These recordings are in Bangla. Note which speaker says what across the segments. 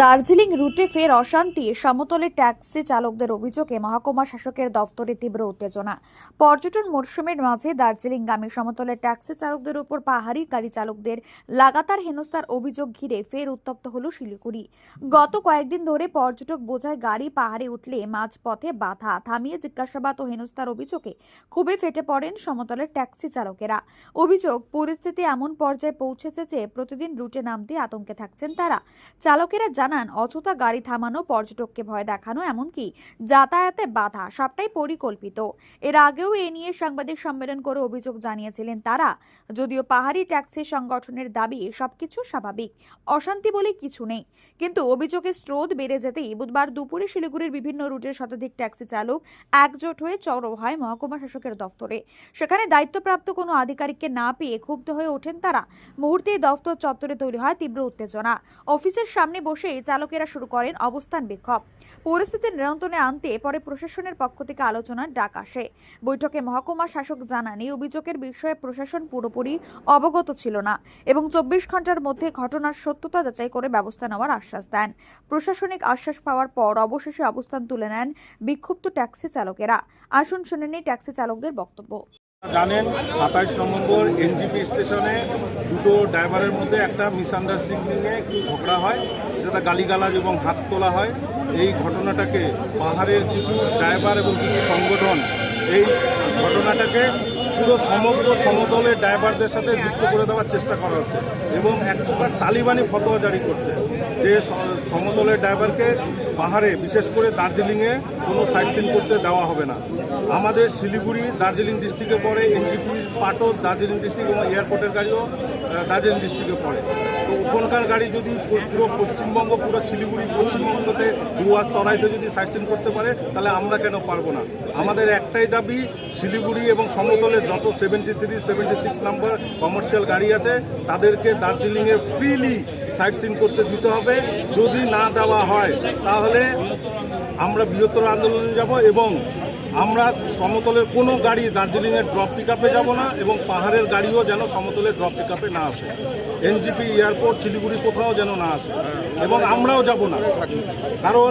Speaker 1: দার্জিলিং রুটে ফের অশান্তি। সমতলে ট্যাক্সি চালকদের অভিযোগে মহকুমা শাসকের দফতরে তীব্র উত্তেজনা। পর্যটন মরশুমের মাঝে দার্জিলিং দার্জিলিংগামী সমতলে ট্যাক্সি চালকদের উপর পাহাড়ি গাড়ি চালকদের লাগাতার হেনস্থার অভিযোগ ঘিরে ফের উত্তপ্ত হল শিলিগুড়ি। গত কয়েকদিন ধরে পর্যটক বোঝায় গাড়ি পাহাড়ে উঠলে মাঝপথে বাধা। থামিয়ে জিজ্ঞাসাবাদ ও হেনস্থার অভিযোগে খুবই ফেটে পড়েন সমতলের ট্যাক্সি চালকেরা। অভিযোগ, পরিস্থিতি এমন পর্যায়ে পৌঁছেছে যে প্রতিদিন রুটে নামতে আতঙ্কে থাকছেন তারা। চালকেরা জানান, অযথা গাড়ি থামানো পর্যটককে ভয় দেখানো এমনকি যাতায়াতে বাধা সবটাই পরিকল্পিত। এর আগেও এ নিয়ে সাংবাদিক সম্মেলন করে অভিযোগ জানিয়েছিলেন তারা। যদিও পাহাড়ি ট্যাক্সি সংগঠনের দাবি সবকিছু স্বাভাবিক, অশান্তি বলে কিছু নেই। কিন্তু অভিযোগের স্রোত বেড়ে যেতেই বুধবার দুপুরে শিলিগুড়ির বিভিন্ন রুটের শতাধিক ট্যাক্সি চালক একজোট হয়ে চড়ো হয় মহকুমা শাসকের দফতরে। সেখানে দায়িত্বপ্রাপ্ত কোনো আধিকারিককে না পেয়ে ক্ষুব্ধ হয়ে ওঠেন তারা। মুহূর্তেই দফতর চত্বরে তৈরি হয় তীব্র উত্তেজনা। অফিসের সামনে বসে চালকেরা শুরু করেন অবস্থান বিক্ষোভ। পরিস্থিতি নিয়ন্ত্রণে আনতে পরে প্রশাসনের পক্ষ থেকে আলোচনার ডাক আসে। বৈঠকে মহকুমা শাসক জানান এই অভিযোগের বিষয়ে প্রশাসন পুরোপুরি অবগত ছিল না এবং চব্বিশ ঘণ্টার মধ্যে ঘটনার সত্যতা যাচাই করে ব্যবস্থা নেওয়ার আশ্বাস দেন। প্রশাসনিক আশ্বাস পাওয়ার পর অবশেষে অবস্থান তুলে নেন বিক্ষুব্ধ ট্যাক্সি চালকেরা। আসুন শুনে নিই ট্যাক্সি চালকদের বক্তব্য।
Speaker 2: জানেন, সাতাইশ নম্বর এনজিপি স্টেশনে দুটো ড্রাইভারের মধ্যে একটা মিসআন্ডারস্ট্যান্ডিংয়ে একটু ঝগড়া হয়, যেটা গালিগালাজ এবং হাত তোলা হয়। এই ঘটনাটাকে পাহাড়ের কিছু ড্রাইভার এবং কিছু সংগঠন এই ঘটনাটাকে পুরো সমগ্র সমতলের ড্রাইভারদের সাথে যুক্ত করে দেওয়ার চেষ্টা করা হচ্ছে এবং এক প্রকার তালিবানি ফতোয়া জারি করছে যে সমতলের ড্রাইভারকে পাহাড়ে, বিশেষ করে দার্জিলিংয়ে কোনো সাইট সিন করতে দেওয়া হবে না। আমাদের শিলিগুড়ি, দার্জিলিং ডিস্ট্রিক্টে পড়ে, এনজিপি পাটও দার্জিলিং ডিস্ট্রিক্ট এবং এয়ারপোর্টের গাড়িও দার্জিলিং ডিস্ট্রিক্টে পড়ে। তো ওখানকার গাড়ি যদি পুরো পশ্চিমবঙ্গ, পুরো শিলিগুড়ি পশ্চিমবঙ্গতে ডুয়ার্স তরাইতে যদি সাইট সিন করতে পারে, তাহলে আমরা কেন পারব না? আমাদের একটাই দাবি, শিলিগুড়ি এবং সমতলে যত seventy three seventy six number commercial গাড়ি আছে, তাদেরকে দার্জিলিংয়ে ফ্রিলি সাইট সিন করতে দিতে হবে। যদি না দেওয়া হয়, তাহলে আমরা বৃহত্তর আন্দোলনে যাব এবং আমরা সমতলের কোনো গাড়ি দার্জিলিংয়ের ড্রপ পিক আপে যাব না এবং পাহাড়ের গাড়িও যেন সমতলের ড্রপ পিক আপে না আসে। এনজিপি এয়ারপোর্ট, শিলিগুড়ি কোথাও যেন না আসে এবং আমরাও যাব না। কারণ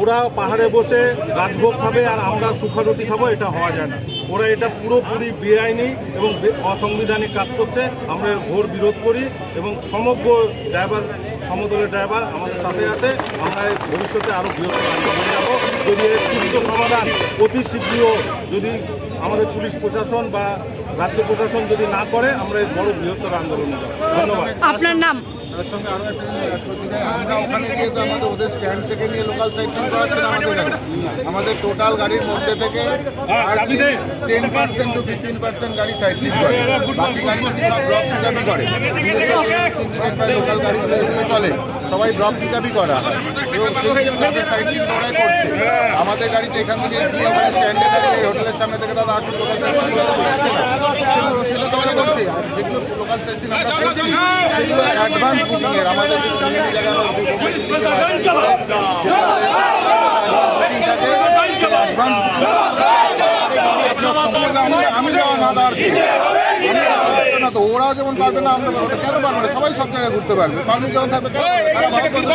Speaker 2: ওরা পাহাড়ে বসে রাজভোগ খাবে আর আমরা সুখারুটি খাব, এটা হওয়া যায় না। ওরা এটা পুরোপুরি বেআইনি এবং অসাংবিধানিক কাজ করছে। আমরা ঘোর বিরোধ করি এবং সমগ্র ড্রাইভার সমতলের ড্রাইভার আমাদের সাথে আছে। আমরা ভবিষ্যতে আরও বৃহত্তর আন্দোলনে যাব। যদি এর সুস্থ সমাধান অতি শীঘ্র যদি আমাদের পুলিশ প্রশাসন বা রাজ্য প্রশাসন যদি না করে আমরা এর বড় বৃহত্তর আন্দোলনে যাব ধন্যবাদ
Speaker 3: আপনার নাম
Speaker 4: তার সঙ্গে আরও একটা জিনিস add করতে চাই, আমরা ওখানে গিয়ে তো আমাদের ওদের স্ট্যান্ড থেকে নিয়ে লোকাল করাচ্ছে না আমাদের গাড়ি আমাদের টোটাল গাড়ির মধ্যে থেকে ten percent to fifteen percent গাড়ি সাইড করে বাকি গাড়ি যদি সব ড্রপ পিকআপই করে লোকাল গাড়িগুলো যেগুলো চলে সবাই ড্রপ পিকআপই করা হয়? এবং তাদের করছে। আমাদের গাড়িতে এখান থেকে ওখানে স্ট্যান্ডে দাঁড়িয়ে হোটেলের সামনে থেকে তারা আসুন সেটা দৌড়া করছে যেগুলো লোকাল আমাদের জায়গায় থাকে অ্যাডভান্স বুকিং আমি যাওয়া না তো ওরা যেমন পারবে না, আমরা ওটা কেন পারব না? সবাই সব জায়গায় ঘুরতে পারবে। পারমিট থাকবে কেন? সারা ভারতবর্ষে